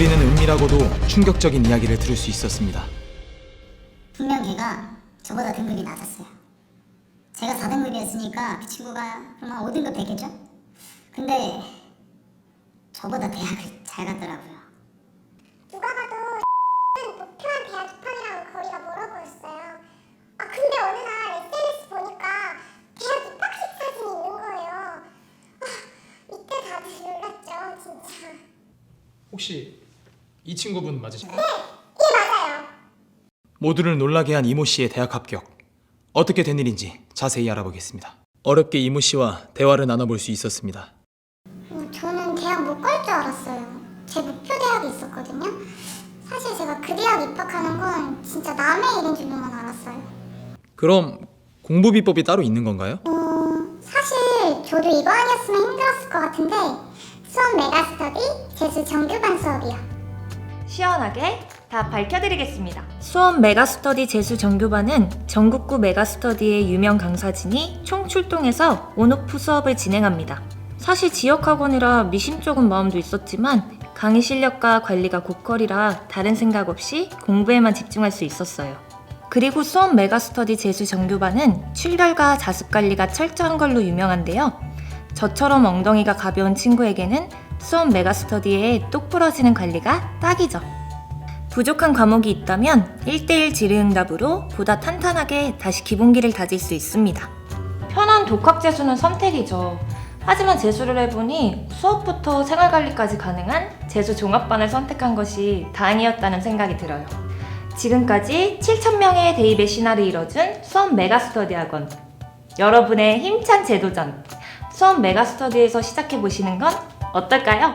우리는 은밀하고도 충격적인 이야기를 들을 수 있었습니다. 분명 걔가 저보다 등급이 낮았어요. 제가 4등급이었으니까 그 친구가 한 5등급 됐겠죠? 근데 저보다 대학을 잘 갔더라고요. 누가 봐도 는 목표한 대학 입학이랑 거리가 멀어 보였어요. 아 근데 어느 날 SNS 보니까 대학 입학식 사진이 있는 거예요. 아 이때 다들 놀랐죠 진짜. 혹시 이 친구분 맞으신가요? 예 맞아요. 모두를 놀라게 한 이모 씨의 대학 합격. 어떻게 된 일인지 자세히 알아보겠습니다. 어렵게 이모 씨와 대화를 나눠볼 수 있었습니다. 어, 저는 대학 못 갈 줄 알았어요. 제 목표 대학이 있었거든요. 사실 제가 그 대학 입학하는 건 진짜 남의 일인 줄로만 알았어요. 그럼 공부 비법이 따로 있는 건가요? 어, 사실 저도 이거 아니었으면 힘들었을 것 같은데 수업 메가스터디 재수 정규반 수업이요. 시원하게 다 밝혀드리겠습니다. 수원 메가스터디 재수 정규반은 전국구 메가스터디의 유명 강사진이 총 출동해서 온오프 수업을 진행합니다. 사실 지역 학원이라 미심쩍은 마음도 있었지만 강의 실력과 관리가 고퀄이라 다른 생각 없이 공부에만 집중할 수 있었어요. 그리고 수원 메가스터디 재수 정규반은 출결과 자습 관리가 철저한 걸로 유명한데요. 저처럼 엉덩이가 가벼운 친구에게는 수원 메가스터디의 똑 부러지는 관리가 딱이죠. 부족한 과목이 있다면 1대1 질의응답으로 보다 탄탄하게 다시 기본기를 다질 수 있습니다. 편한 독학 재수는 선택이죠. 하지만 재수를 해보니 수업부터 생활관리까지 가능한 재수 종합반을 선택한 것이 다행이었다는 생각이 들어요. 지금까지 7,000명의 대입의 신화를 이뤄준 수원 메가스터디 학원. 여러분의 힘찬 재도전. 수원 메가스터디에서 시작해보시는 건 어떨까요?